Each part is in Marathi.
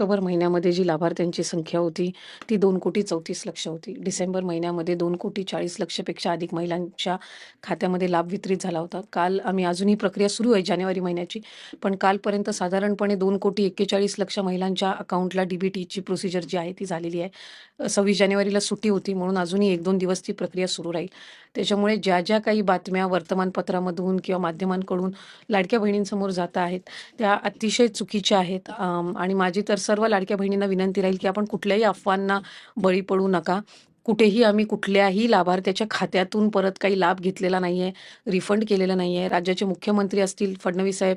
ऑक्टोबर महिन्यामध्ये जी लाभार्थ्यांची संख्या होती ती दोन कोटी चौतीस लक्ष होती. डिसेंबर महिन्यामध्ये दोन कोटी चाळीस लक्षपेक्षा अधिक महिलांच्या खात्यामध्ये लाभ वितरित झाला होता. काल आम्ही अजूनही प्रक्रिया सुरू आहे जानेवारी महिन्याची पण कालपर्यंत साधारणपणे दोन कोटी एक्केचाळीस लक्ष महिलांच्या अकाउंटला डी बी प्रोसिजर जी आहे ती झालेली आहे. सव्वीस जानेवारीला सुट्टी होती म्हणून अजूनही एक दोन दिवस ती प्रक्रिया सुरू राहील. त्याच्यामुळे ज्या ज्या काही बातम्या वर्तमानपत्रामधून किंवा माध्यमांकडून लाडक्या बहिणींसमोर जात आहेत त्या अतिशय चुकीच्या आहेत. आणि माझी तर सर्व लाडक्या बहिणींना विनंती राहील की आपण कुठल्याही अफवांना बळी पडू नका. कुठेही आम्ही कुठल्याही लाभार्थ्याच्या खात्यातून परत काही लाभ घेतलेला नाही आहे रिफंड केलेला नाही आहे राज्याचे मुख्यमंत्री असतील फडणवीस साहेब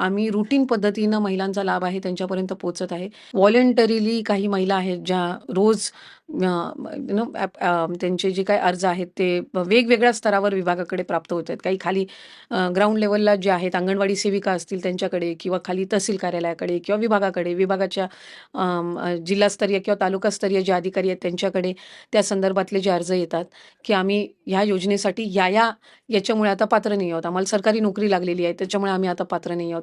आम्ही रुटीन पद्धतीनं महिलांचा लाभ आहे त्यांच्यापर्यंत पोहोचत आहे. व्हॉलेंटरीली काही महिला आहेत ज्या रोज नो त्यांचे जे काही अर्ज आहेत ते वेगवेगळ्या स्तरावर विभागाकडे प्राप्त होत आहेत. काही खाली ग्राउंड लेवलला जे आहेत अंगणवाडी सेविका असतील त्यांच्याकडे किंवा खाली तहसील कार्यालयाकडे किंवा विभागाकडे विभागाच्या जिल्हास्तरीय किंवा तालुकास्तरीय जे अधिकारी आहेत त्यांच्याकडे त्या संदर्भातले जे अर्ज येतात की आम्ही ह्या योजनेसाठी या या याच्यामुळे आता पात्र नाही आहोत. आम्हाला सरकारी नोकरी लागलेली आहे त्याच्यामुळे आम्ही आता पात्र नाही आहोत.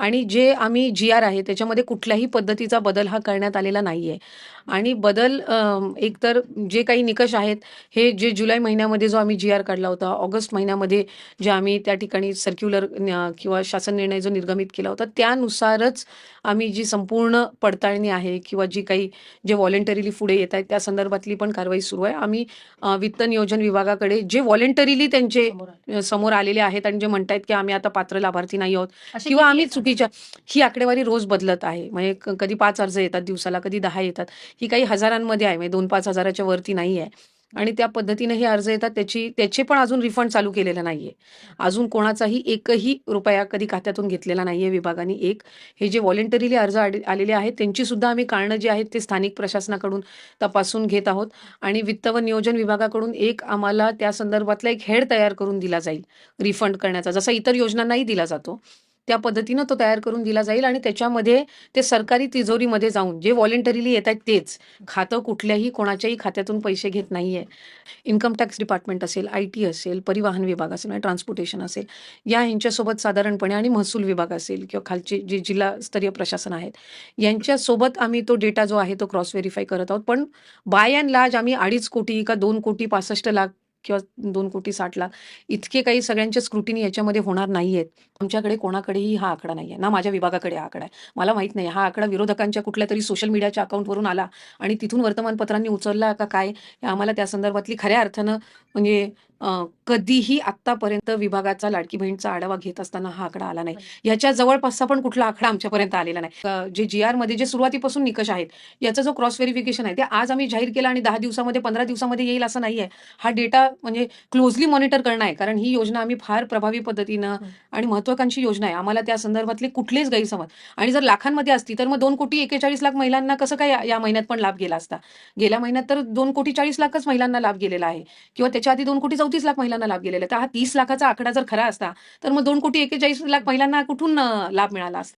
आणि जे आम्ही जी आर आहे त्याच्यामध्ये कुठल्याही पद्धतीचा बदल हा करण्यात आलेला नाही आहे आणि बदल एकतर जे काही निकष आहेत हे जे जुलै महिन्यामध्ये जो आम्ही जी आर काढला होता ऑगस्ट महिन्यामध्ये जे आम्ही त्या ठिकाणी सर्क्युलर किंवा शासन निर्णय जो निर्गमित केला होता त्यानुसारच आम्ही जी संपूर्ण पडताळणी आहे किंवा जी काही जे व्हॉलेंटरीली पुढे येत आहेत त्या संदर्भातली पण कारवाई सुरू आहे. आम्ही वित्त नियोजन विभागाकडे जे व्हॉलेंटरीली त्यांचे समोर आलेले आहेत आणि जे म्हणतायत की आम्ही आता पात्र लाभार्थी नाही आहोत किंवा आम्ही कोटीच्या ही आकडेवारी रोज बदलत आहे. म्हणजे कधी पाच अर्ज येतात दिवसाला कधी दहा येतात. ही काही हजारांमध्ये आहे. म्हणजे दोन पाच हजाराच्या वरती नाही आहे. आणि त्या पद्धतीने हे अर्ज येतात त्याची त्याचे पण अजून रिफंड चालू केलेलं नाहीये अजून कोणाचाही एकही रुपया कधी खात्यातून घेतलेला नाहीये विभागाने. एक हे जे व्हॉलेंटरीली अर्ज आलेले आहेत त्यांची सुद्धा आम्ही कारणं जी आहेत ते स्थानिक प्रशासनाकडून तपासून घेत आहोत. आणि वित्त व नियोजन विभागाकडून एक आम्हाला त्या संदर्भातला एक हेड तयार करून दिला जाईल रिफंड करण्याचा. जसा इतर योजनांनाही दिला जातो. त्या पद्धतीनं तो तयार करून दिला जाईल आणि त्याच्यामध्ये ते सरकारी तिजोरीमध्ये जाऊन जे व्हॉलेंटरीली येत आहेत तेच. खातं कुठल्याही कोणाच्याही खात्यातून पैसे घेत नाहीये. इन्कम टॅक्स डिपार्टमेंट असेल आय टी असेल परिवहन विभाग असेल म्हणजे आणि ट्रान्सपोर्टेशन असेल या ह्यांच्यासोबत साधारणपणे आणि महसूल विभाग असेल किंवा खालचे जे जिल्हास्तरीय प्रशासन आहेत यांच्यासोबत आम्ही तो डेटा जो आहे तो क्रॉस व्हेरीफाय करत आहोत. पण बाय अँड लार्ज आम्ही अडीच कोटी का दोन कोटी पासष्ट लाख किंवा दोन कोटी साठ लाख इतके काही सगळ्यांचे स्क्रुटिनी याच्यामध्ये होणार नाही आहेत आमच्याकडे कोणाकडेही हा आकडा नाही आहे ना माझ्या विभागाकडे हा आकडा आहे. मला माहीत नाही. हा आकडा विरोधकांच्या कुठल्या तरी सोशल मीडियाच्या अकाउंटवरून आला आणि तिथून वर्तमानपत्रांनी उचलला का काय हे आम्हाला त्या संदर्भातली खऱ्या अर्थानं म्हणजे अं, कधीही आत्तापर्यंत विभागाचा लाडकी बहीणचा आढावा घेत असताना हा आकडा आला नाही. याच्या जवळपासचा पण कुठला आकडा आमच्यापर्यंत आलेला नाही. अं, जे जी आरमध्ये जे सुरुवातीपासून निकष आहेत याचा जो क्रॉस व्हेरिफिकेशन आहे ते आज आम्ही जाहीर केला आणि दहा दिवसामध्ये पंधरा दिवसामध्ये येईल असं नाही आहे हा डेटा म्हणजे क्लोजली मॉनिटर करणं आहे कारण ही योजना आम्ही फार प्रभावी पद्धतीनं आणि महत्वाकांक्षी योजना आहे. आम्हाला त्या संदर्भातले कुठलेच गैरसमज आणि जर लाखांमध्ये असती तर मग दोन कोटी एकेचाळीस लाख महिलांना कसं काय या- या महिन्यात पण लाभ गेला असता? गेल्या महिन्यात तर दोन कोटी चाळीस लाखच महिलांना लाभ गेलेला आहे. किंवा त्याच्या आधी दोन कोटी चौतीस लाख महिलांना लाभ गेलेला आहे तर हा तीस लाखाचा आकडा जर खरा असता तर मग दोन कोटी एकेचाळीस लाख महिलांना कुठून लाभ मिळाला असता?